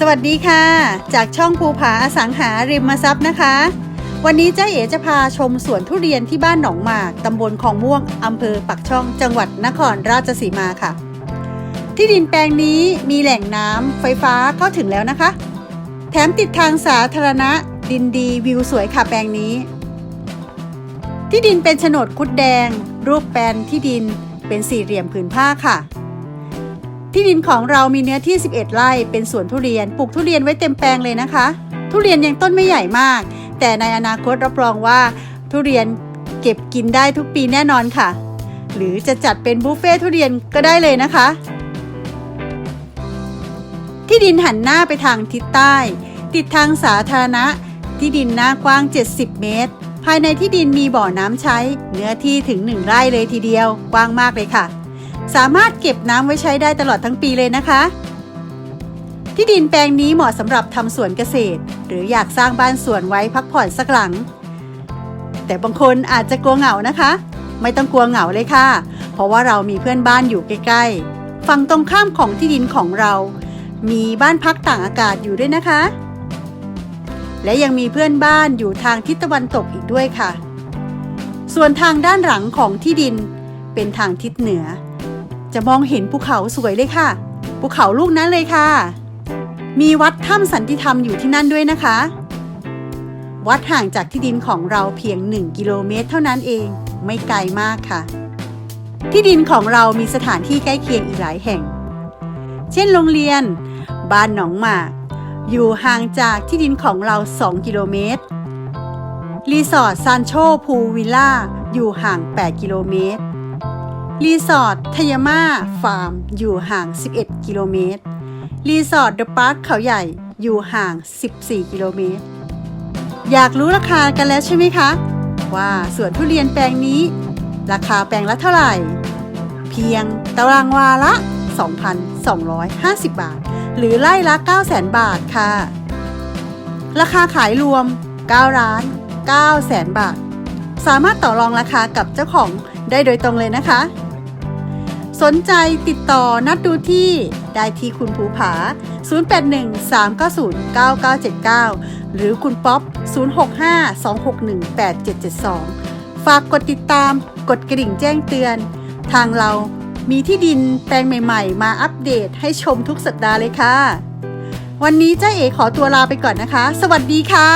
สวัสดีค่ะ จากช่องภูผาอสังหาริมทรัพย์นะคะ วันนี้เจ้เอ๋จะพาชมสวนทุเรียนที่บ้านหนองหมากตำบลคลองม่วงอำเภอปักช่องจังหวัดนครราชสีมาค่ะ ที่ดินแปลงนี้มีแหล่งน้ำไฟฟ้าเข้าถึงแล้วนะคะ แถมติดทางสาธารณะดินดีวิวสวยค่ะแปลงนี้ ที่ดินเป็นโฉนดคุดแดง รูปแปลนที่ดินเป็นสี่เหลี่ยมผืนผ้าค่ะ ที่ดินของเรามีเนื้อที่ 11 ไร่ เป็นสวนทุเรียน ปลูกทุเรียนไว้เต็มแปลงเลยนะคะ ทุเรียนยังต้นไม่ใหญ่มาก แต่ในอนาคตรับรองว่าทุเรียนเก็บกินได้ทุกปีแน่นอนค่ะ หรือจะจัดเป็นบุฟเฟ่ทุเรียนก็ได้เลยนะคะ ที่ดินหันหน้าไปทางทิศใต้ ติดทางสาธารณะ ที่ดินหน้ากว้าง 70 เมตร ภายในที่ดินมีบ่อน้ำใช้ เนื้อที่ถึง 1 ไร่เลยทีเดียว กว้างมากเลยค่ะ สามารถเก็บน้ำไว้ใช้ได้ตลอดทั้งปีเลยนะคะ ที่ดินแปลงนี้เหมาะสำหรับทำสวนเกษตร หรืออยากสร้างบ้านสวนไว้พักผ่อนสักหลัง แต่บางคนอาจจะกลัวเหงานะคะ ไม่ต้องกลัวเหงาเลยค่ะ เพราะว่าเรามีเพื่อนบ้านอยู่ใกล้ๆฝั่งตรงข้ามของที่ดินของเรา มีบ้านพักต่างอากาศอยู่ด้วยนะคะ และยังมีเพื่อนบ้านอยู่ทางทิศตะวันตกอีกด้วยค่ะ ส่วนทางด้านหลังของที่ดินเป็นทางทิศเหนือ จะมองเห็นภูเขาสวยเลยค่ะ ภูเขาลูกนั้นเลยค่ะ มีวัดถ้ำสันติธรรมอยู่ที่นั่นด้วยนะคะ วัดห่างจากที่ดินของเราเพียง 1 กิโลเมตรเท่านั้นเอง ไม่ไกลมากค่ะ ที่ดินของเรามีสถานที่ใกล้เคียงอีกหลายแห่ง เช่นโรงเรียน บ้านหนองหมาก อยู่ห่างจากที่ดินของเรา 2 กิโลเมตร รีสอร์ทซานโชพูวิลล่า อยู่ห่าง 8 กิโลเมตร รีสอร์ททยาม่าฟาร์ม อยู่ห่าง 11 กิโลเมตร รีสอร์ทเดอะพาร์คเขาใหญ่อยู่ห่าง 14 กิโลเมตร อยากรู้ราคากันแล้วใช่ไหมคะ ว่าสวนทุเรียนแปลงนี้ ราคาแปลงละเท่าไหร่ เพียงตารางวาละ 2,250 บาท หรือไล่ละ 900,000 บาทค่ะ ราคาขายรวม 9 ล้าน9แสนบาท สามารถต่อรองราคากับเจ้าของได้โดยตรงเลยนะคะ สนใจติดต่อนัดดูที่ได้ที่คุณภูผา 0813909979 หรือคุณป๊อป 0652618772 ฝากกดติดตามกดกระดิ่งแจ้งเตือน ทางเรามีที่ดินแปลงใหม่ๆ มาอัปเดตให้ชมทุกสัปดาห์เลยค่ะ วันนี้เจ้าเอ๋ขอตัวลาไปก่อนนะคะ สวัสดีค่ะ